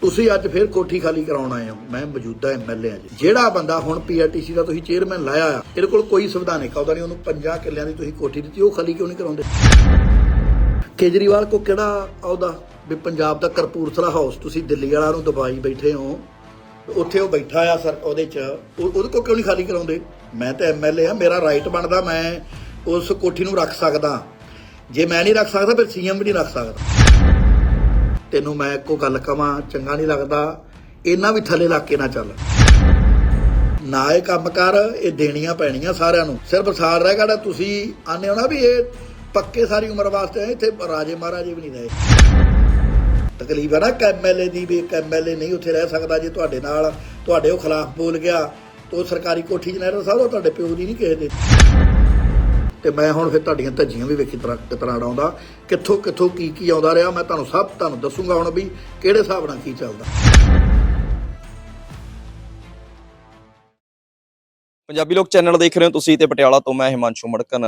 ਤੁਸੀਂ ਅੱਜ ਫਿਰ ਕੋਠੀ ਖਾਲੀ ਕਰਾਉਣ ਆਏ ਹੋ। ਮੈਂ ਮੌਜੂਦਾ ਐਮਐਲਏ ਆ ਜੀ। ਜਿਹੜਾ ਬੰਦਾ ਹੁਣ ਪੀਆਰਟੀਸੀ ਦਾ ਤੁਸੀਂ ਚੇਅਰਮੈਨ ਲਾਇਆ ਆ ਇਹਦੇ ਕੋਲ ਕੋਈ ਸੰਵਿਧਾਨਿਕ ਅਹੁਦਾ ਨਹੀਂ ਉਹਨੂੰ 50 ਕਿੱਲਿਆਂ ਦੀ ਤੁਸੀਂ ਕੋਠੀ ਦਿੱਤੀ, ਉਹ ਖਾਲੀ ਕਿਉਂ ਨਹੀਂ ਕਰਾਉਂਦੇ? ਕੇਜਰੀਵਾਲ ਕੋ ਕਿਹੜਾ ਅਹੁਦਾ ਵੀ ਪੰਜਾਬ ਦਾ ਕਰਪੂਰਥਲਾ ਹਾਊਸ ਤੁਸੀਂ ਦਿੱਲੀ ਵਾਲਾ ਨੂੰ ਦਬਾਈ ਬੈਠੇ ਹੋ, ਉੱਥੇ ਉਹ ਬੈਠਾ ਆ ਸਰ ਉਹਦੇ ਚ, ਉਹ- ਉਹਦੇ ਕੋ ਕਿਉਂ ਨਹੀਂ ਖਾਲੀ ਕਰਾਉਂਦੇ? ਮੈਂ ਤਾਂ ਐਮਐਲਏ ਆ ਮੇਰਾ ਰਾਈਟ ਬਣਦਾ, ਮੈਂ ਉਸ ਕੋਠੀ ਨੂੰ ਰੱਖ ਸਕਦਾ। ਜੇ ਮੈਂ ਨਹੀਂ ਰੱਖ ਸਕਦਾ, ਫਿਰ ਸੀਐਮ ਵੀ ਨਹੀਂ ਰੱਖ ਸਕਦਾ। ਤੈਨੂੰ ਮੈਂ ਇੱਕੋ ਗੱਲ ਕਵਾਂ, ਚੰਗਾ ਨਹੀਂ ਲੱਗਦਾ। ਇਹਨਾਂ ਵੀ ਥੱਲੇ ਲੱਗ ਕੇ ਨਾ ਚੱਲ। ਨਾ ਇਹ ਕੰਮ ਕਰ, ਇਹ ਦੇਣੀਆਂ ਪੈਣੀਆਂ ਸਾਰਿਆਂ ਨੂੰ। ਸਿਰਫ ਸਾਲ ਰਹਿ ਗਿਆ ਤੁਸੀਂ ਆਨੇ ਹੋ ਨਾ ਵੀ ਇਹ ਪੱਕੇ ਸਾਰੀ ਉਮਰ ਵਾਸਤੇ ਇੱਥੇ ਰਾਜੇ ਮਹਾਰਾਜੇ ਵੀ ਨਹੀਂ ਰਹੇ। ਤਕਲੀਫ ਹੈ ਨਾ ਕਿ ਐਮਐਲਏ ਦੀ ਵੀ ਇੱਕ ਐਮਐਲਏ ਨਹੀਂ ਉੱਥੇ ਰਹਿ ਸਕਦਾ ਜੇ ਤੁਹਾਡੇ ਨਾਲ, ਤੁਹਾਡੇ ਉਹ ਖਿਲਾਫ ਬੋਲ ਗਿਆ। ਤਾਂ ਸਰਕਾਰੀ ਕੋਠੀ 'ਚ ਨਹੀਂ ਰਹਿ ਸਕਦਾ ਉਹ ਤੁਹਾਡੇ ਪਿਓ ਦੀ ਨਹੀਂ ਕਿਸੇ ਦੇ। ਤੇ ਮੈਂ ਹੁਣ ਫਿਰ ਤੁਹਾਡੀਆਂ ਧੱਜੀਆਂ ਵੀ ਵੇਖੀ ਤਰ੍ਹਾਂ ਕਿਤਨਾ ਆਉਂਦਾ ਕਿੱਥੋਂ ਕਿੱਥੋਂ ਕੀ ਕੀ ਆਉਂਦਾ ਰਿਹਾ, ਮੈਂ ਤੁਹਾਨੂੰ ਸਭ ਤੁਹਾਨੂੰ ਦੱਸੂਗਾ ਹੁਣ ਵੀ ਕਿਹੜੇ ਹਿਸਾਬ ਨਾਲ ਕੀ ਚੱਲਦਾ। ਪੰਜਾਬੀ ਲੋਕ ਚੈਨਲ ਦੇਖ ਰਹੇ ਹੋ ਤੁਸੀਂ ਤੇ ਪਟਿਆਲਾ ਤੋਂ ਮੈਂ ਹਿਮਾਂਸ਼ੂ ਮੜਕਨ।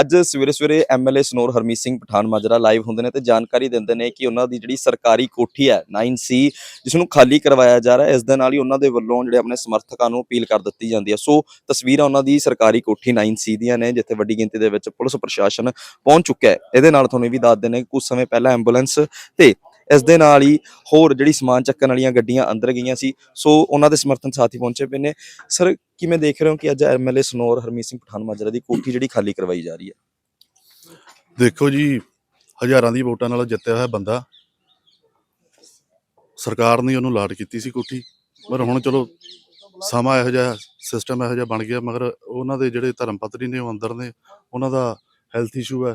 ਅੱਜ ਸਵੇਰੇ ਸਵੇਰੇ ਐਮਐਲਏ ਸਨੋਰ ਹਰਮੀਤ ਸਿੰਘ ਪਠਾਨ ਮਾਜਰਾ ਲਾਈਵ ਹੁੰਦੇ ਨੇ ਤੇ ਜਾਣਕਾਰੀ ਦਿੰਦੇ ਨੇ ਕਿ ਉਹਨਾਂ ਦੀ ਜਿਹੜੀ ਸਰਕਾਰੀ ਕੋਠੀ ਹੈ 9C ਜਿਸ ਨੂੰ ਖਾਲੀ ਕਰਵਾਇਆ ਜਾ ਰਿਹਾ ਹੈ ਇਸ ਦੇ ਨਾਲ ਹੀ ਉਹਨਾਂ ਦੇ ਵੱਲੋਂ ਜਿਹੜੇ ਆਪਣੇ ਸਮਰਥਕਾਂ ਨੂੰ ਅਪੀਲ ਕਰ ਦਿੱਤੀ ਜਾਂਦੀ ਹੈ। ਸੋ ਤਸਵੀਰਾਂ ਉਹਨਾਂ ਦੀ ਸਰਕਾਰੀ ਕੋਠੀ 9C ਦੀਆਂ ਨੇ, ਜਿੱਥੇ ਵੱਡੀ ਗਿਣਤੀ ਦੇ ਵਿੱਚ ਪੁਲਿਸ ਪ੍ਰਸ਼ਾਸਨ ਪਹੁੰਚ ਚੁੱਕਿਆ ਹੈ। ਇਹਦੇ ਨਾਲ ਤੁਹਾਨੂੰ ਇਹ ਵੀ ਦੱਸ ਦਿੰਦੇ ਕਿ ਕੁਝ ਸਮੇਂ ਪਹਿਲਾਂ ਐਂਬੂਲੈਂਸ ਤੇ ਇਸ ਦੇ ਨਾਲ ਹੀ ਹੋਰ ਜਿਹੜੀ ਸਮਾਨ ਚੱਕਣ ਵਾਲੀਆਂ ਗੱਡੀਆਂ ਅੰਦਰ ਗਈਆਂ ਸੀ, ਸੋ ਉਹਨਾਂ ਦੇ ਸਮਰਥਨ ਸਾਥੀ ਪਹੁੰਚੇ ਪਏ ਨੇ। ਸਰ, ਕਿਵੇਂ ਦੇਖ ਰਹੇ ਹੋ ਕਿ ਅੱਜ ਐਮਐਲਏ ਸਨੋਰ ਹਰਮੀਤ ਸਿੰਘ ਪਠਾਨ ਮਾਜਰਾ ਦੀ ਕੋਠੀ ਜਿਹੜੀ ਖਾਲੀ ਕਰਵਾਈ ਜਾ ਰਹੀ ਹੈ? ਦੇਖੋ ਜੀ, ਹਜ਼ਾਰਾਂ ਦੀ ਵੋਟਾਂ ਨਾਲ ਜਿੱਤਿਆ ਹੋਇਆ ਬੰਦਾ। ਸਰਕਾਰ ਨੇ ਉਹਨੂੰ ਲਾਟ ਕੀਤੀ ਸੀ ਕੋਠੀ, ਪਰ ਹੁਣ ਚਲੋ ਸਮਾਂ ਇਹੋ ਜਿਹਾ ਸਿਸਟਮ ਇਹੋ ਜਿਹਾ ਬਣ ਗਿਆ, ਮਗਰ ਉਹਨਾਂ ਦੇ ਜਿਹੜੇ ਧਰਮ ਪਤਨੀ ਨੇ ਉਹ ਅੰਦਰ ਨੇ, ਉਹਨਾਂ ਦਾ ਹੈਲਥ ਇਸ਼ੂ ਹੈ।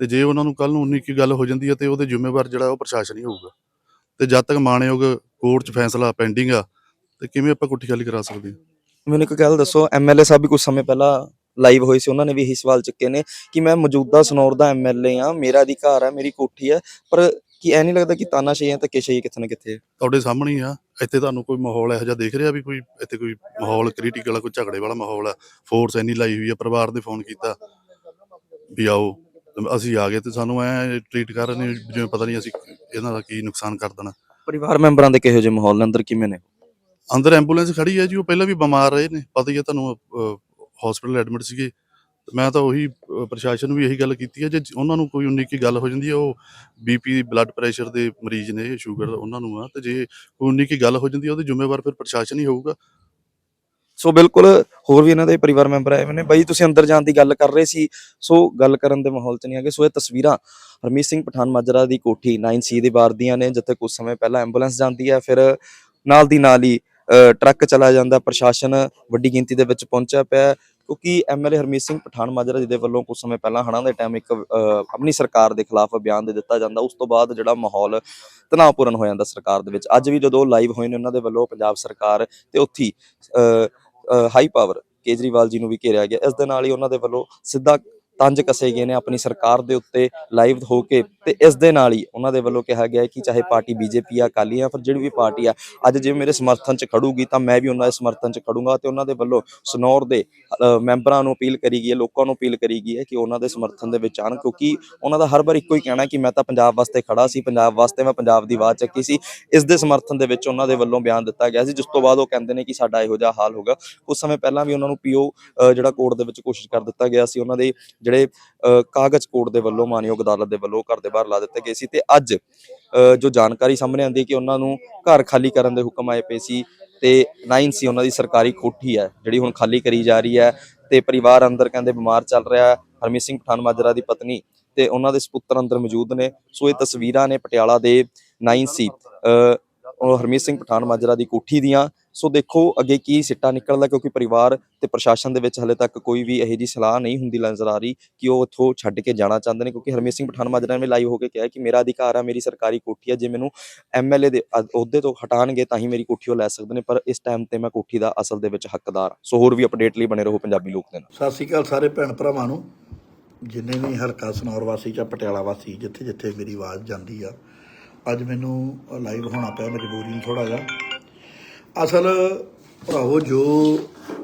ਤੇ ਜੇ ਉਹਨਾਂ ਨੂੰ ਕੱਲ ਨੂੰ ਉਨੀ ਕੀ ਗੱਲ ਹੋ ਜਾਂਦੀ ਹੈ ਤੇ ਉਹਦੇ ਜ਼ਿੰਮੇਵਾਰ ਜਿਹੜਾ ਉਹ ਪ੍ਰਸ਼ਾਸਨ ਹੀ ਹੋਊਗਾ। ਤੇ ਜਦ ਤੱਕ ਮਾਣਯੋਗ ਕੋਰਟ 'ਚ ਫੈਸਲਾ ਪੈਂਡਿੰਗ ਆ ਤੇ ਕਿਵੇਂ ਆਪਾਂ ਕੋਠੀ ਖਾਲੀ ਕਰਾ ਸਕਦੇ ਹਾਂ? ਮੈਨੂੰ ਇੱਕ ਗੱਲ ਦੱਸੋ ਐਮਐਲਏ ਸਾਹਿਬ ਵੀ ਕੁਝ ਸਮੇਂ ਪਹਿਲਾਂ ਲਾਈਵ ਹੋਏ ਸੀ ਉਹਨਾਂ ਨੇ ਵੀ ਇਹੀ ਸਵਾਲ ਚੱਕੇ ਨੇ ਕਿ ਮੈਂ ਮੌਜੂਦਾ ਸਨੌਰ ਦਾ ਐਮਐਲਏ ਆ ਮੇਰਾ ਅਧਿਕਾਰ ਹੈ ਮੇਰੀ ਕੋਠੀ ਹੈ ਪਰ ਕੀ ਐ ਨਹੀਂ ਲੱਗਦਾ ਕਿ ਤਾਨਾਸ਼ਾਹੀ ਤੇ ਕਿਸ਼ਾਹੀ ਕਿੱਥੇ ਨਾ ਕਿੱਥੇ? ਤੁਹਾਡੇ ਸਾਹਮਣੇ ਹੀ ਆ ਇੱਥੇ ਤੁਹਾਨੂੰ ਕੋਈ ਮਾਹੌਲ ਇਹੋ ਜਿਹਾ ਦੇਖ ਰਿਹਾ ਵੀ ਕੋਈ ਇੱਥੇ ਕੋਈ ਮਾਹੌਲ ਕ੍ਰਿਟੀਕਲ ਆ ਕੋਈ ਝਗੜੇ ਵਾਲਾ ਮਾਹੌਲ ਆ ਫੋਰਸ ਇੰਨੀ ਲਾਈ ਹੋਈ ਆ ਪਰਿਵਾਰ ਨੇ ਫੋਨ ਕੀਤਾ ਵੀ ਆਓ। ਅਸੀਂ ਆ ਗਏ ਤੇ ਸਾਨੂੰ ਐ ਟ੍ਰੀਟ ਕਰ ਰਹੇ ਨੇ ਜਿਵੇਂ ਪਤਾ ਨਹੀਂ ਅਸੀਂ ਇਹਨਾਂ ਦਾ ਕੀ ਨੁਕਸਾਨ ਕਰ ਦੇਣਾ। ਪਰਿਵਾਰ ਮੈਂਬਰਾਂ ਦੇ ਕਿਹੋ ਜਿਹੇ ਮਾਹੌਲ ਨੇ? ਅੰਦਰ ਕਿਵੇਂ ਨੇ? ਅੰਦਰ ਐਂਬੂਲੈਂਸ ਖੜੀ ਹੈ ਜੀ ਉਹ ਪਹਿਲਾਂ ਵੀ ਬਿਮਾਰ ਰਹੇ ਨੇ। ਪਤਾ ਹੀ ਹੈ ਤੁਹਾਨੂੰ ਹਸਪੀਟਲ ਐਡਮਿਟ ਸੀਗੇ। ਮੈਂ ਤਾਂ ਉਹੀ ਪ੍ਰਸ਼ਾਸਨ ਨੂੰ ਵੀ ਇਹੀ ਗੱਲ ਕੀਤੀ ਹੈ ਜੇ ਉਹਨਾਂ ਨੂੰ ਕੋਈ ਉਨੀ ਕੀ ਗੱਲ ਹੋ ਜਾਂਦੀ ਹੈ ਉਹ ਬੀਪੀ ਬਲੱਡ ਪ੍ਰੈਸ਼ਰ ਦੇ ਮਰੀਜ਼ ਨੇ ਸ਼ੂਗਰ ਉਹਨਾਂ ਨੂੰ ਆ। ਤੇ ਜੇ ਕੋਈ ਉਨੀ ਕੀ ਗੱਲ ਹੋ ਜਾਂਦੀ ਹੈ ਉਹਦੇ ਜ਼ਿੰਮੇਵਾਰ ਫਿਰ ਪ੍ਰਸ਼ਾਸਨ ਹੀ ਹੋਊਗਾ। ਸੋ ਬਿਲਕੁਲ ਹੋਰ ਵੀ ਇਹਨਾਂ ਦੇ ਪਰਿਵਾਰ ਮੈਂਬਰ ਆਏ ਹੋਏ ਨੇ। ਬਾਈ ਤੁਸੀਂ ਅੰਦਰ ਜਾਣ ਦੀ ਗੱਲ ਕਰ ਰਹੇ ਸੀ ਸੋ ਗੱਲ ਕਰਨ ਦੇ ਮਾਹੌਲ 'ਚ ਨਹੀਂ ਆਗੇ ਸੋ ਇਹ ਤਸਵੀਰਾਂ ਹਰਮੀਤ ਸਿੰਘ ਪਠਾਨ ਮਾਜਰਾ ਦੀ ਕੋਠੀ 9C ਦੇ ਬਾਰ ਦੀਆਂ ਨੇ ਜਿੱਥੇ ਕੁਝ ਸਮੇਂ ਪਹਿਲਾਂ ਐਂਬੂਲੈਂਸ ਜਾਂਦੀ ਹੈ ਫਿਰ ਨਾਲ ਦੀ ਨਾਲ ਹੀ ਟਰੱਕ ਚਲਾ ਜਾਂਦਾ ਪ੍ਰਸ਼ਾਸਨ ਵੱਡੀ ਗਿਣਤੀ ਦੇ ਵਿੱਚ ਪਹੁੰਚਿਆ ਪਿਆ ਹੈ, ਕਿਉਂਕਿ ਐਮਐਲਏ ਹਰਮੀਤ ਸਿੰਘ ਪਠਾਨ ਮਾਜਰਾ ਜੀ ਦੇ ਵੱਲੋਂ ਕੁਝ ਸਮੇਂ ਪਹਿਲਾਂ ਹੜ੍ਹਾਂ ਦੇ ਟਾਈਮ ਇੱਕ ਅ, ਆਪਣੀ ਸਰਕਾਰ ਦੇ ਖਿਲਾਫ ਬਿਆਨ ਦੇ ਦਿੱਤਾ ਜਾਂਦਾ ਉਸ ਤੋਂ ਬਾਅਦ ਜਿਹੜਾ ਮਾਹੌਲ ਤਣਾਅਪੂਰਨ ਹੋ ਜਾਂਦਾ ਸਰਕਾਰ ਦੇ ਵਿੱਚ। ਅੱਜ ਵੀ ਜਦੋਂ ਲਾਈਵ ਹੋਏ ਨੇ ਉਹਨਾਂ ਦੇ ਵੱਲੋਂ ਪੰਜਾਬ ਸਰਕਾਰ ਤੇ ਉੱਥੀ ਅ, ਹਾਈ ਪਾਵਰ ਕੇਜਰੀਵਾਲ ਜੀ ਨੂੰ ਵੀ ਘੇਰਿਆ ਗਿਆ। ਇਸ ਦੇ ਨਾਲ ਹੀ ਉਹਨਾਂ ਦੇ ਵੱਲੋਂ ਸਿੱਧਾ ਤੰਜ ਕਸੇ ਗਏ ਨੇ ਆਪਣੀ ਸਰਕਾਰ ਦੇ ਉੱਤੇ ਲਾਈਵ ਹੋ ਕੇ ਤੇ ਇਸ ਦੇ ਨਾਲ ਹੀ ਉਹਨਾਂ ਦੇ ਵੱਲੋਂ ਕਿਹਾ ਗਿਆ ਕਿ ਚਾਹੇ ਪਾਰਟੀ ਬੀਜੇਪੀ ਆ, ਅਕਾਲੀ ਆ ਫਿਰ ਜਿਹੜੀ ਵੀ ਪਾਰਟੀ ਆ, ਅੱਜ ਜੇ ਮੇਰੇ ਸਮਰਥਨ ਚ ਖੜੂਗੀ ਤਾਂ ਮੈਂ ਵੀ ਉਹਨਾਂ ਦੇ ਸਮਰਥਨ ਚ ਖੜੂੰਗਾ ਤੇ ਉਹਨਾਂ ਦੇ ਵੱਲੋਂ ਸਨੌਰ ਦੇ ਮੈਂਬਰਾਂ ਨੂੰ ਅਪੀਲ ਕਰੀ ਗਈ ਹੈ, ਲੋਕਾਂ ਨੂੰ ਅਪੀਲ ਕਰੀ ਗਈ ਹੈ ਕਿ ਉਹਨਾਂ ਦੇ ਸਮਰਥਨ ਦੇ ਵਿੱਚ ਆਣ ਕਿਉਂਕਿ ਉਹਨਾਂ ਦਾ ਹਰ ਵਾਰ ਇੱਕੋ ਹੀ ਕਹਿਣਾ ਕਿ ਮੈਂ ਤਾਂ ਪੰਜਾਬ ਵਾਸਤੇ ਖੜਾ ਸੀ, ਪੰਜਾਬ ਵਾਸਤੇ ਮੈਂ ਪੰਜਾਬ ਦੀ ਆਵਾਜ਼ ਚੱਕੀ ਸੀ, ਇਸ ਦੇ ਸਮਰਥਨ ਦੇ ਵਿੱਚ ਉਹਨਾਂ ਦੇ ਵੱਲੋਂ ਬਿਆਨ ਦਿੱਤਾ ਗਿਆ ਸੀ, ਜਿਸ ਤੋਂ ਬਾਅਦ ਉਹ ਕਹਿੰਦੇ ਨੇ ਕਿ ਸਾਡਾ ਇਹੋ ਜਿਹਾ ਹਾਲ ਹੋਗਾ ਕੁਝ ਸਮੇਂ ਪਹਿਲਾਂ ਵੀ ਉਹਨਾਂ ਨੂੰ ਪੀਓ ਜਿਹੜਾ ਕੋਰਟ ਦੇ ਵਿੱਚ ਕੋਸ਼ਿਸ਼ ਕਰ ਦਿੱਤਾ ਗਿਆ ਸੀ, ਉਹਨਾਂ ਦੇ ਜਿਹੜੇ ਕਾਗਜ਼ ਕੋਰਟ ਦੇ ਵੱਲੋਂ ਮਾਨਯੋਗ ਅਦਾਲਤ ਦੇ ਵੱਲੋਂ ਘਰ ਦੇ ਬਾਹਰ ਲਾ ਦਿੱਤੇ ਗਏ ਸੀ ਤੇ ਅੱਜ ਜੋ ਜਾਣਕਾਰੀ ਸਾਹਮਣੇ ਆਂਦੀ ਕਿ ਉਹਨਾਂ ਨੂੰ ਘਰ ਖਾਲੀ ਕਰਨ ਦੇ ਹੁਕਮ ਆਏ ਪਏ ਸੀ ਤੇ 9 ਸੀ ਉਹਨਾਂ ਦੀ ਸਰਕਾਰੀ ਕੋਠੀ ਹੈ ਜਿਹੜੀ ਹੁਣ ਖਾਲੀ ਕਰੀ ਜਾ ਰਹੀ ਹੈ ਤੇ ਪਰਿਵਾਰ ਅੰਦਰ ਕਹਿੰਦੇ ਬਿਮਾਰ ਚੱਲ ਰਿਹਾ ਹਰਮੀਤ ਸਿੰਘ ਪਠਾਨ ਮਾਜਰਾ ਦੀ ਪਤਨੀ ਤੇ ਉਹਨਾਂ ਦੇ ਸੁਪੁੱਤਰ ਅੰਦਰ ਮੌਜੂਦ ਨੇ ਸੋ ਇਹ ਤਸਵੀਰਾਂ ਨੇ ਪਟਿਆਲਾ ਦੇ 9 ਸੀ ਅ, ਹਰਮੀਤ ਸਿੰਘ ਪਠਾਨ ਮਾਜਰਾ ਦੀ ਕੋਠੀ ਦੀਆਂ ਸੋ ਦੇਖੋ ਅੱਗੇ ਕੀ ਸਿੱਟਾ ਨਿਕਲਦਾ ਕਿਉਂਕਿ ਪਰਿਵਾਰ ਤੇ ਪ੍ਰਸ਼ਾਸਨ ਦੇ ਵਿੱਚ ਹਲੇ ਤੱਕ ਕੋਈ ਵੀ ਇਹੋ ਜੀ ਸਲਾਹ ਨਹੀਂ ਹੁੰਦੀ ਨਜ਼ਰ ਆ ਰਹੀ ਕਿ ਉਹ ਇੱਥੋਂ ਛੱਡ ਕੇ ਜਾਣਾ ਚਾਹੁੰਦੇ ਨੇ ਕਿਉਂਕਿ ਹਰਮੀਤ ਸਿੰਘ ਪਠਾਨ ਮਾਜਰਾ ਨੇ ਲਾਈਵ ਹੋ ਕੇ ਕਿਹਾ ਕਿ ਮੇਰਾ ਅਧਿਕਾਰ ਆ, ਮੇਰੀ ਸਰਕਾਰੀ ਕੋਠੀ ਆ, ਜੇ ਮੈਨੂੰ ਐਮਐਲਏ ਦੇ ਅਹੁਦੇ ਤੋਂ ਹਟਾਣਗੇ ਤਾਂ ਹੀ ਮੇਰੀ ਕੋਠੀ ਉਹ ਲੈ ਸਕਦੇ ਨੇ, ਪਰ ਇਸ ਟਾਈਮ ਤੇ ਮੈਂ ਕੋਠੀ ਦਾ ਅਸਲ ਦੇ ਵਿੱਚ ਹੱਕਦਾਰ ਸੋ ਹੋਰ ਵੀ ਅਪਡੇਟ ਲਈ ਬਣੇ ਰਹੋ ਪੰਜਾਬੀ ਲੋਕ ਦੇ ਨਾਲ। ਸਤਿ ਸ਼੍ਰੀ ਅਕਾਲ ਸਾਰੇ ਭੈਣ ਭਰਾਵਾਂ ਨੂੰ। ਜਿੰਨੇ ਵੀ ਹਲਕਾ ਸਨੌਰ ਵਾਸੀ ਜਾਂ ਪਟਿਆਲਾ ਵਾਸੀ ਜਿੱਥੇ ਜਿੱਥੇ ਮੇਰੀ ਆਵਾਜ਼ ਜਾਂਦੀ ਆ, ਅੱਜ ਮੈਨੂੰ ਲਾਈਵ ਹੋਣਾ ਪਿਆ ਮਜਬੂਰੀ ਨੂੰ ਥੋੜਾ ਜਿਹਾ। ਅਸਲ ਭਰਾਵੋ, ਜੋ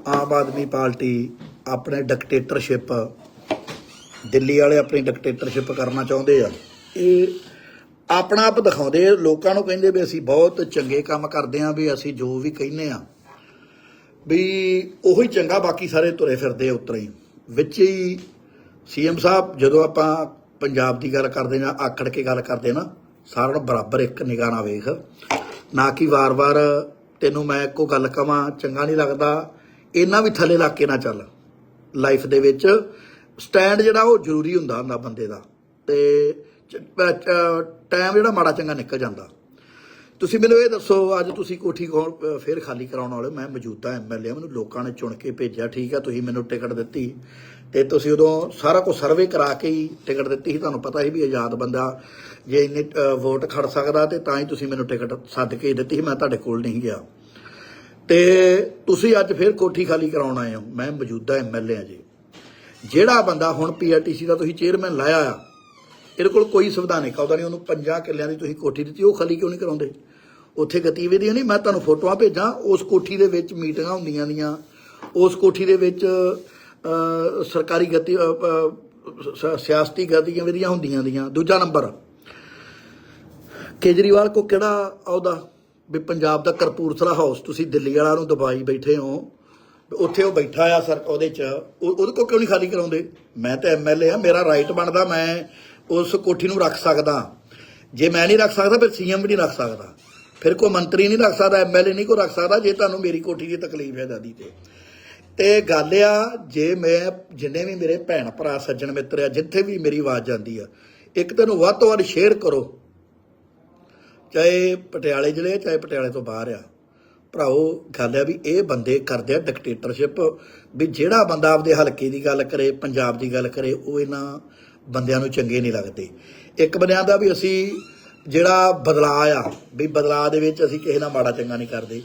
ਆਮ ਆਦਮੀ ਪਾਰਟੀ ਆਪਣੇ ਡਿਕਟੇਟਰਸ਼ਿਪ ਦਿੱਲੀ ਵਾਲੇ ਆਪਣੀ ਡਿਕਟੇਟਰਸ਼ਿਪ ਕਰਨਾ ਚਾਹੁੰਦੇ ਆ, ਇਹ ਆਪਣਾ ਆਪ ਦਿਖਾਉਂਦੇ ਲੋਕਾਂ ਨੂੰ ਕਹਿੰਦੇ ਵੀ ਅਸੀਂ ਬਹੁਤ ਚੰਗੇ ਕੰਮ ਕਰਦੇ ਆਂ, ਵੀ ਅਸੀਂ ਜੋ ਵੀ ਕਹਿੰਦੇ ਆ, ਵੀ ਉਹੀ ਚੰਗਾ ਬਾਕੀ ਸਾਰੇ ਤੁਰੇ ਫਿਰਦੇ ਆ ਉਤਰੇ ਹੀ। ਵਿੱਚ ਹੀ ਸੀਐਮ ਸਾਹਿਬ, ਜਦੋਂ ਆਪਾਂ ਪੰਜਾਬ ਦੀ ਗੱਲ ਕਰਦੇ ਨਾ ਆਕੜ ਕੇ ਗੱਲ ਕਰਦੇ ਨਾ, ਸਾਰਿਆਂ ਨੂੰ ਬਰਾਬਰ ਇੱਕ ਨਿਗਾਹ ਨਾਲ ਵੇਖ। ਨਾ ਕਿ ਵਾਰ-ਵਾਰ ਤੈਨੂੰ ਮੈਂ ਇੱਕੋ ਗੱਲ ਕਵਾਂ ਚੰਗਾ ਨਹੀਂ ਲੱਗਦਾ। ਇਹਨਾਂ ਵੀ ਥੱਲੇ ਲੱਗ ਕੇ ਨਾ ਚੱਲ। ਲਾਈਫ ਦੇ ਵਿੱਚ ਸਟੈਂਡ ਜਿਹੜਾ ਉਹ ਜ਼ਰੂਰੀ ਹੁੰਦਾ ਹੁੰਦਾ ਬੰਦੇ ਦਾ। ਤੇ ਟਾਈਮ ਜਿਹੜਾ ਮਾੜਾ ਚੰਗਾ ਨਿਕਲ ਜਾਂਦਾ। ਤੁਸੀਂ ਮੈਨੂੰ ਇਹ ਦੱਸੋ ਅੱਜ ਤੁਸੀਂ ਕੋਠੀ ਕੌਣ ਅ, ਫੇਰ ਖਾਲੀ ਕਰਾਉਣ ਵਾਲੇ ਮੈਂ ਮੌਜੂਦਾ ਐਮਐਲਏ ਮੈਨੂੰ ਲੋਕਾਂ ਨੇ ਚੁਣ ਕੇ ਭੇਜਿਆ। ਠੀਕ ਆ ਤੁਸੀਂ ਮੈਨੂੰ ਟਿਕਟ ਦਿੱਤੀ। ਤੇ ਤੁਸੀਂ ਉਦੋਂ ਸਾਰਾ ਕੁਝ ਸਰਵੇ ਕਰਾ ਕੇ ਹੀ ਟਿਕਟ ਦਿੱਤੀ ਸੀ। ਤੁਹਾਨੂੰ ਪਤਾ ਸੀ ਵੀ ਆਜ਼ਾਦ ਬੰਦਾ ਜੇ ਇੰਨੇ ਵੋਟ ਖੜ ਸਕਦਾ ਤੇ ਤਾਂ ਹੀ ਤੁਸੀਂ ਮੈਨੂੰ ਟਿਕਟ ਸੱਦ ਕੇ ਦਿੱਤੀ ਸੀ। ਮੈਂ ਤੁਹਾਡੇ ਕੋਲ ਨਹੀਂ ਗਿਆ। ਤੇ ਤੁਸੀਂ ਅੱਜ ਫਿਰ ਕੋਠੀ ਖਾਲੀ ਕਰਾਉਣ ਆਏ ਹੋ। ਮੈਂ ਮੌਜੂਦਾ ਐਮਐਲਏ ਆ ਜੀ। ਜਿਹੜਾ ਬੰਦਾ ਹੁਣ ਪੀਆਰਟੀਸੀ ਦਾ ਤੁਸੀਂ ਚੇਅਰਮੈਨ ਲਾਇਆ ਆ, ਇਹਦੇ ਕੋਲ ਕੋਈ ਸੰਵਿਧਾਨਿਕ ਅਹੁਦਾ ਨਹੀਂ ਉਹਨੂੰ ਪੰਜਾਂ ਕਿੱਲਿਆਂ ਦੀ ਤੁਸੀਂ ਕੋਠੀ ਦਿੱਤੀ, ਉਹ ਖਾਲੀ ਕਿਉਂ ਨਹੀਂ ਕਰਾਉਂਦੇ? ਉੱਥੇ ਗਤੀਵਿਧੀਆਂ ਨਹੀਂ, ਮੈਂ ਤੁਹਾਨੂੰ ਫੋਟੋਆਂ ਭੇਜਾਂ। ਉਸ ਕੋਠੀ ਦੇ ਵਿੱਚ ਮੀਟਿੰਗਾਂ ਹੁੰਦੀਆਂ ਦੀਆਂ। ਉਸ ਕੋਠੀ ਦੇ ਵਿੱਚ ਸਰਕਾਰੀ ਗਤੀ ਸਿਆਸਤੀ ਗਤੀਵਿਧੀਆਂ ਹੁੰਦੀਆਂ ਦੀਆਂ। ਦੂਜਾ ਨੰਬਰ, ਕੇਜਰੀਵਾਲ ਕੋ ਕਿਹੜਾ ਅਹੁਦਾ? ਵੀ ਪੰਜਾਬ ਦਾ ਕਰਪੂਰਥਲਾ ਹਾਊਸ ਤੁਸੀਂ ਦਿੱਲੀ ਵਾਲਾ ਨੂੰ ਦਬਾਈ ਬੈਠੇ ਹੋ ਉੱਥੇ ਉਹ ਬੈਠਾ ਆ ਸਰ ਉਹਦੇ ਚ, ਉਹ- ਉਹਦੇ ਕੋ ਕਿਉਂ ਨਹੀਂ ਖਾਲੀ ਕਰਾਉਂਦੇ? ਮੈਂ ਤਾਂ ਐਮਐਲਏ ਆ, ਮੇਰਾ ਰਾਈਟ ਬਣਦਾ, ਮੈਂ ਉਸ ਕੋਠੀ ਨੂੰ ਰੱਖ ਸਕਦਾ। ਜੇ ਮੈਂ ਨਹੀਂ ਰੱਖ ਸਕਦਾ, ਫਿਰ ਸੀਐਮ ਵੀ ਨਹੀਂ ਰੱਖ ਸਕਦਾ। ਫਿਰ ਕੋਈ ਮੰਤਰੀ ਨਹੀਂ ਰੱਖ ਸਕਦਾ ਐਮਐਲਏ ਨਹੀਂ ਕੋ ਰੱਖ ਸਕਦਾ, ਜੇ ਤੁਹਾਨੂੰ ਮੇਰੀ ਕੋਠੀ ਦੀ ਤਕਲੀਫ ਹੈ ਦਾਦੀ ਤੇ। ਤੇ ਗੱਲ ਆ, ਜੇ ਮੈਂ ਜਿੰਨੇ ਵੀ ਮੇਰੇ ਭੈਣ ਭਰਾ, ਸੱਜਣ ਮਿੱਤਰ ਆ, ਜਿੱਥੇ ਵੀ ਮੇਰੀ ਆਵਾਜ਼ ਜਾਂਦੀ ਆ, ਇੱਕ ਤੈਨੂੰ ਵੱਧ ਤੋਂ ਵੱਧ ਸ਼ੇਅਰ ਕਰੋ। ਚਾਹੇ ਪਟਿਆਲੇ ਜ਼ਿਲ੍ਹੇ ਚਾਹੇ ਪਟਿਆਲੇ ਤੋਂ ਬਾਹਰ ਆ। ਭਰਾਓ, ਗੱਲ ਆ ਵੀ ਇਹ ਬੰਦੇ ਕਰਦੇ ਆ ਡਿਕਟੇਟਰਸ਼ਿਪ ਵੀ ਜਿਹੜਾ ਬੰਦਾ ਆਪਦੇ ਹਲਕੇ ਦੀ ਗੱਲ ਕਰੇ, ਪੰਜਾਬ ਦੀ ਗੱਲ ਕਰੇ, ਉਹ ਇਹਨਾਂ ਬੰਦਿਆਂ ਨੂੰ ਚੰਗੇ ਨਹੀਂ ਲੱਗਦੇ। ਇੱਕ ਬੰਦਿਆਂ ਦਾ ਵੀ ਅਸੀਂ ਜਿਹੜਾ ਬਦਲਾਅ ਆ, ਵੀ ਬਦਲਾਅ ਦੇ ਵਿੱਚ ਅਸੀਂ ਕਿਸੇ ਨਾਲ ਮਾੜਾ ਚੰਗਾ ਨਹੀਂ ਕਰਦੇ।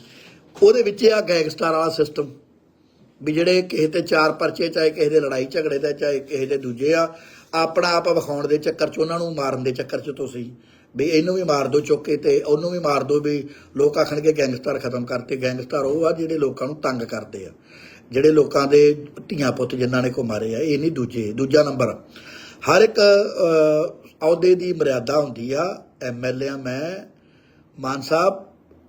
ਉਹਦੇ ਵਿੱਚ ਆ ਗੈਂਗਸਟਰ ਵਾਲਾ ਸਿਸਟਮ ਵੀ ਜਿਹੜੇ ਕਿਸੇ ਤੇ ਚਾਰ ਪਰਚੇ, ਚਾਹੇ ਕਿਸੇ ਦੇ ਲੜਾਈ ਝਗੜੇ ਦਾ, ਚਾਹੇ ਕਿਸੇ ਦੇ ਦੂਜੇ ਆ, ਆਪਣਾ ਆਪ ਵਿਖਾਉਣ ਦੇ ਚੱਕਰ 'ਚ, ਉਹਨਾਂ ਨੂੰ ਮਾਰਨ ਦੇ ਚੱਕਰ 'ਚ ਤੁਸੀਂ। ਵੀ ਇਹਨੂੰ ਵੀ ਮਾਰ ਦਿਓ ਚੁੱਕ ਕੇ ਤੇ ਉਹਨੂੰ ਵੀ ਮਾਰ ਦਿਓ ਵੀ ਲੋਕ ਆਖਣਗੇ ਗੈਂਗਸਟਰ ਖਤਮ ਕਰਤੇ। ਗੈਂਗਸਟਰ ਉਹ ਆ ਜਿਹੜੇ ਲੋਕਾਂ ਨੂੰ ਤੰਗ ਕਰਦੇ ਆ। ਜਿਹੜੇ ਲੋਕਾਂ ਦੇ ਧੀਆਂ ਪੁੱਤ ਜਿਨ੍ਹਾਂ ਨੇ ਕੋ ਮਾਰੇ ਆ, ਇਹ ਨਹੀਂ ਦੂਜੇ, ਦੂਜਾ ਨੰਬਰ। ਹਰ ਇੱਕ ਅਹੁਦੇ ਦੀ ਮਰਿਆਦਾ ਹੁੰਦੀ ਆ। ਐਮਐਲਏ ਆ ਮੈਂ, ਮਾਨ ਸਾਹਿਬ,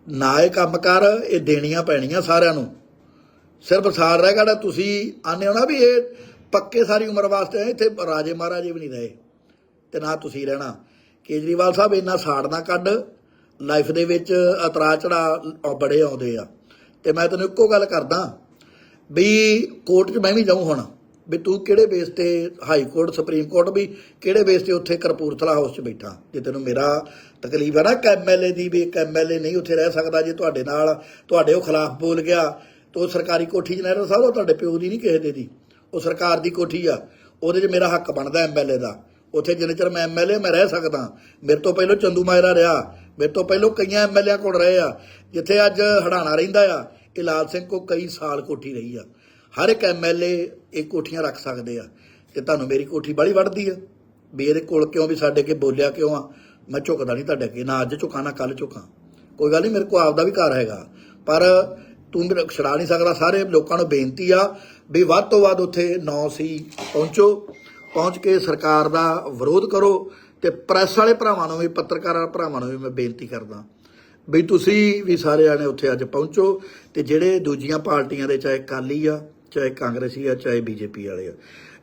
ਨਾ ਇਹ ਕੰਮ ਕਰ, ਇਹ ਦੇਣੀਆਂ ਪੈਣੀਆਂ ਸਾਰਿਆਂ ਨੂੰ। ਸਿਰਫ ਸਾਰ ਰਹਿ ਗਿਆ ਤੁਸੀਂ ਆਨੇ ਹੋ ਨਾ ਵੀ ਇਹ ਪੱਕੇ ਸਾਰੀ ਉਮਰ ਵਾਸਤੇ, ਇੱਥੇ ਰਾਜੇ ਮਹਾਰਾਜੇ ਵੀ ਨਹੀਂ ਰਹੇ ਤੇ ਨਾ ਤੁਸੀਂ ਰਹਿਣਾ। ਕੇਜਰੀਵਾਲ ਸਾਹਿਬ ਇੰਨਾ ਸਾੜ ਨਾ ਕੱਢ ਲਾਈਫ ਦੇ ਵਿੱਚ ਅਤਰਾ ਚੜਾ ਬੜੇ ਆਉਂਦੇ ਆ। ਤੇ ਮੈਂ ਤੈਨੂੰ ਇੱਕੋ ਗੱਲ ਕਰਦਾ ਵੀ ਕੋਰਟ 'ਚ ਮੈਂ ਵੀ ਜਾਊਂ ਹੁਣ, ਵੀ ਤੂੰ ਕਿਹੜੇ ਬੇਸ ਤੇ ਹਾਈ ਕੋਰਟ ਸੁਪਰੀਮ ਕੋਰਟ ਵੀ ਕਿਹੜੇ ਬੇਸ ਤੇ ਉੱਥੇ ਕਰਪੂਰਥਲਾ ਹਾਊਸ 'ਚ ਬੈਠਾ। ਜੇ ਤੈਨੂੰ ਮੇਰਾ ਤਕਲੀਫ ਹੈ ਨਾ ਇੱਕ ਐਮਐਲਏ ਦੀ ਵੀ ਇੱਕ ਐਮਐਲਏ ਨਹੀਂ ਉੱਥੇ ਰਹਿ ਸਕਦਾ ਜੇ ਤੁਹਾਡੇ ਨਾਲ, ਤੁਹਾਡੇ ਉਹ ਖਿਲਾਫ ਬੋਲ ਗਿਆ, ਤਾਂ ਉਹ ਸਰਕਾਰੀ ਕੋਠੀ 'ਚ ਸਾਹਿਬ, ਉਹ ਤੁਹਾਡੇ ਪਿਓ ਦੀ ਨਹੀਂ ਕਿਸੇ ਦੇ ਦੀ। ਉਹ ਸਰਕਾਰ ਦੀ ਕੋਠੀ ਆ, ਉਹਦੇ 'ਚ ਮੇਰਾ ਹੱਕ ਬਣਦਾ ਐਮਐਲਏ ਦਾ। ਉੱਥੇ ਜਿੰਨੇ ਚਿਰ ਮੈਂ ਐਮਐਲਏ ਮੈਂ ਰਹਿ ਸਕਦਾ। ਮੇਰੇ ਤੋਂ ਪਹਿਲਾਂ ਚੰਦੂ ਮਾਇਰਾ ਰਿਹਾ। ਮੇਰੇ ਤੋਂ ਪਹਿਲਾਂ ਕਈਆਂ ਐਮਐਲਏ ਕੋਲ ਰਹੇ ਆ। ਜਿੱਥੇ ਅੱਜ ਹੜਾਣਾ ਰਹਿੰਦਾ ਆ, ਇਹ ਲਾਲ ਸਿੰਘ ਕੋ ਕਈ ਸਾਲ ਕੋਠੀ ਰਹੀ ਆ। ਹਰ ਇੱਕ ਐਮਐਲਏ ਇਹ ਕੋਠੀਆਂ ਰੱਖ ਸਕਦੇ ਆ। ਤੇ ਤੁਹਾਨੂੰ ਮੇਰੀ ਕੋਠੀ ਬੜੀ ਵੱਢਦੀ ਆ। ਵੀ ਇਹਦੇ ਕੋਲ ਕਿਉਂ, ਵੀ ਸਾਡੇ ਅੱਗੇ ਬੋਲਿਆ ਕਿਉਂ ਆ? ਮੈਂ ਝੁਕਦਾ ਨਹੀਂ ਤੁਹਾਡੇ ਅੱਗੇ, ਨਾ ਅੱਜ ਝੁਕਾਂ, ਨਾ ਕੱਲ ਝੁਕਾਂ। ਕੋਈ ਗੱਲ ਨਹੀਂ, ਮੇਰੇ ਕੋਲ ਆਪਦਾ ਵੀ ਘਰ ਹੈਗਾ। ਪਰ ਤੂੰ ਮੇਰਾ ਛੜਾ ਨਹੀਂ ਸਕਦਾ। ਸਾਰੇ ਲੋਕਾਂ ਨੂੰ ਬੇਨਤੀ ਆ ਵੀ ਵੱਧ ਤੋਂ ਵੱਧ ਉੱਥੇ 9 ਸੀ ਪਹੁੰਚੋ। ਪਹੁੰਚ ਕੇ ਸਰਕਾਰ ਦਾ ਵਿਰੋਧ ਕਰੋ ਤੇ ਪ੍ਰੈਸ ਵਾਲੇ ਭਰਾਵਾਂ ਨੂੰ ਵੀ, ਪੱਤਰਕਾਰਾਂ ਭਰਾਵਾਂ ਨੂੰ ਵੀ ਮੈਂ ਬੇਨਤੀ ਕਰਦਾ ਵੀ ਤੁਸੀਂ ਵੀ ਸਾਰੇ ਜਾਣੇ ਉੱਥੇ ਅੱਜ ਪਹੁੰਚੋ ਤੇ ਜਿਹੜੇ ਦੂਜੀਆਂ ਪਾਰਟੀਆਂ ਦੇ, ਚਾਹੇ ਕਾਲੀ ਆ, ਚਾਹੇ ਕਾਂਗਰਸੀ ਆ, ਚਾਹੇ ਬੀਜੇਪੀ ਵਾਲੇ ਆ,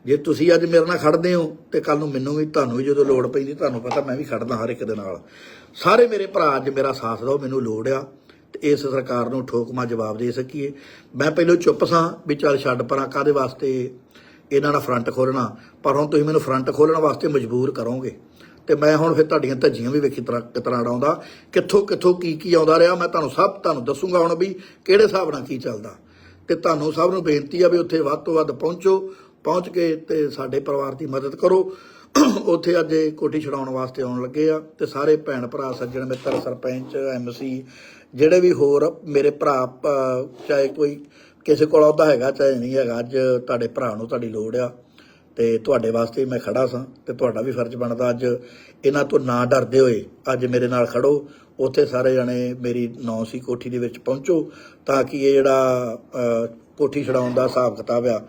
ਜੇ ਤੁਸੀਂ ਅੱਜ ਮੇਰੇ ਨਾਲ ਖੜਦੇ ਹੋ ਤੇ ਕੱਲ ਨੂੰ ਮੈਨੂੰ ਵੀ, ਤੁਹਾਨੂੰ ਵੀ ਜਦੋਂ ਲੋੜ ਪੈਂਦੀ, ਤੁਹਾਨੂੰ ਪਤਾ ਮੈਂ ਵੀ ਖੜਦਾ ਹਰ ਇੱਕ ਦੇ ਨਾਲ। ਸਾਰੇ ਮੇਰੇ ਭਰਾ ਅੱਜ ਮੇਰਾ ਸਾਥ ਦਿਓ, ਮੈਨੂੰ ਲੋੜ ਆ ਤੇ ਇਸ ਸਰਕਾਰ ਨੂੰ ਠੋਕਮਾ ਜਵਾਬ ਦੇ ਸਕੀਏ। ਮੈਂ ਪਹਿਲਾਂ ਚੁੱਪ ਸਾਂ ਵੀ ਚੱਲ ਛੱਡ ਪਰਾਂ ਕਾਦੇ ਵਾਸਤੇ ਇਹਨਾਂ ਦਾ ਫਰੰਟ ਖੋਲਣਾ ਪਰ ਹੁਣ ਤੁਸੀਂ ਮੈਨੂੰ ਫਰੰਟ ਖੋਲਣ ਵਾਸਤੇ ਮਜਬੂਰ ਕਰੋਗੇ। ਤੇ ਮੈਂ ਹੁਣ ਫਿਰ ਤੁਹਾਡੀਆਂ ਧੱਜੀਆਂ ਵੀ ਵੇਖੀ ਤਰ੍ਹਾਂ ਕਿਤਨਾ ਆਉਂਦਾ ਕਿੱਥੋਂ ਕਿੱਥੋਂ ਕੀ ਕੀ ਆਉਂਦਾ ਰਿਹਾ, ਮੈਂ ਤੁਹਾਨੂੰ ਸਭ ਤੁਹਾਨੂੰ ਦੱਸੂਗਾ ਹੁਣ ਵੀ ਕਿਹੜੇ ਹਿਸਾਬ ਨਾਲ ਕੀ ਚੱਲਦਾ। ਤੇ ਤੁਹਾਨੂੰ ਸਭ ਨੂੰ ਬੇਨਤੀ ਆ ਵੀ ਉੱਥੇ ਵੱਧ ਤੋਂ ਵੱਧ ਪਹੁੰਚੋ। ਪਹੁੰਚ ਕੇ ਤੇ ਸਾਡੇ ਪਰਿਵਾਰ ਦੀ ਮਦਦ ਕਰੋ। ਉੱਥੇ ਅੱਜ ਇਹ ਕੋਠੀ ਛਡਾਉਣ ਵਾਸਤੇ ਆਉਣ ਲੱਗੇ ਆ। ਤੇ ਸਾਰੇ ਭੈਣ ਭਰਾ, ਸੱਜਣ ਮਿੱਤਰ, ਸਰਪੰਚ ਐਮਸੀ ਜਿਹੜੇ ਵੀ ਹੋਰ ਮੇਰੇ ਭਰਾ ਚਾਹੇ ਕੋਈ ਕਿਸੇ ਕੋਲ ਆਉਂਦਾ ਹੈਗਾ, ਚਾਹੇ ਨਹੀਂ ਹੈਗਾ, ਅੱਜ ਤੁਹਾਡੇ ਭਰਾ ਨੂੰ ਤੁਹਾਡੀ ਲੋੜ ਆ ਤੇ ਤੁਹਾਡੇ ਵਾਸਤੇ ਮੈਂ ਖੜਾ ਸਾਂ ਤੇ ਤੁਹਾਡਾ ਵੀ ਫਰਜ਼ ਬਣਦਾ ਅੱਜ ਇਹਨਾਂ ਤੋਂ ਨਾ ਡਰਦੇ ਹੋਏ ਅੱਜ ਮੇਰੇ ਨਾਲ ਖੜੋ, ਉੱਥੇ ਸਾਰੇ ਜਣੇ ਮੇਰੀ ਨੌ ਸੀ ਕੋਠੀ ਦੇ ਵਿੱਚ ਪਹੁੰਚੋ ਤਾਂ ਕਿ ਇਹ ਜਿਹੜਾ ਕੋਠੀ ਛਡਾਉਣ ਦਾ ਹਿਸਾਬ ਕਿਤਾਬ ਆ,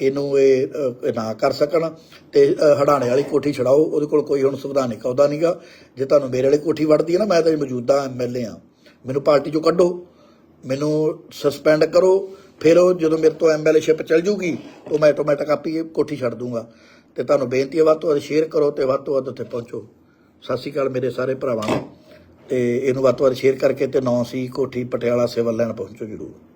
ਇਹਨੂੰ ਇਹ ਨਾ ਕਰ ਸਕਣ ਤੇ ਹੜਾਣੇ ਵਾਲੀ ਕੋਠੀ ਛਡਾਓ, ਉਹਦੇ ਕੋਲ ਕੋਈ ਹੁਣ ਸੰਵਿਧਾਨਿਕ ਅਹੁਦਾ ਨਹੀਂਗਾ ਜੇ ਤੁਹਾਨੂੰ ਮੇਰੇ ਵਾਲੀ ਕੋਠੀ ਵੜਦੀ ਹੈ ਨਾ, ਮੈਂ ਤਾਂ ਮੌਜੂਦਾ ਐਮਐਲਏ ਆ। ਮੈਨੂੰ ਪਾਰਟੀ ਚੋਂ ਕੱਢੋ, ਮੈਨੂੰ ਸਸਪੈਂਡ ਕਰੋ ਫਿਰ ਉਹ ਜਦੋਂ ਮੇਰੇ ਤੋਂ ਐਮਐਲਏਸ਼ਿਪ ਚੱਲ ਜੂਗੀ, ਉਹ ਮੈਂ ਆਟੋਮੈਟਿਕ ਆਪੀ ਇਹ ਕੋਠੀ ਛੱਡ ਦੂੰਗਾ। ਤੇ ਤੁਹਾਨੂੰ ਬੇਨਤੀ ਹੈ, ਵੱਧ ਤੋਂ ਵੱਧ ਸ਼ੇਅਰ ਕਰੋ ਤੇ ਵੱਧ ਤੋਂ ਵੱਧ ਉੱਥੇ ਪਹੁੰਚੋ। ਸਤਿ ਸ਼੍ਰੀ ਅਕਾਲ ਮੇਰੇ ਸਾਰੇ ਭਰਾਵਾਂ ਨੂੰ। ਤੇ ਇਹਨੂੰ ਵੱਧ ਤੋਂ ਵੱਧ ਸ਼ੇਅਰ ਕਰਕੇ ਤੇ 9 ਸੀ ਕੋਠੀ ਪਟਿਆਲਾ ਸਿਵਲ ਲੈਣ ਪਹੁੰਚੋ ਜਰੂਰ।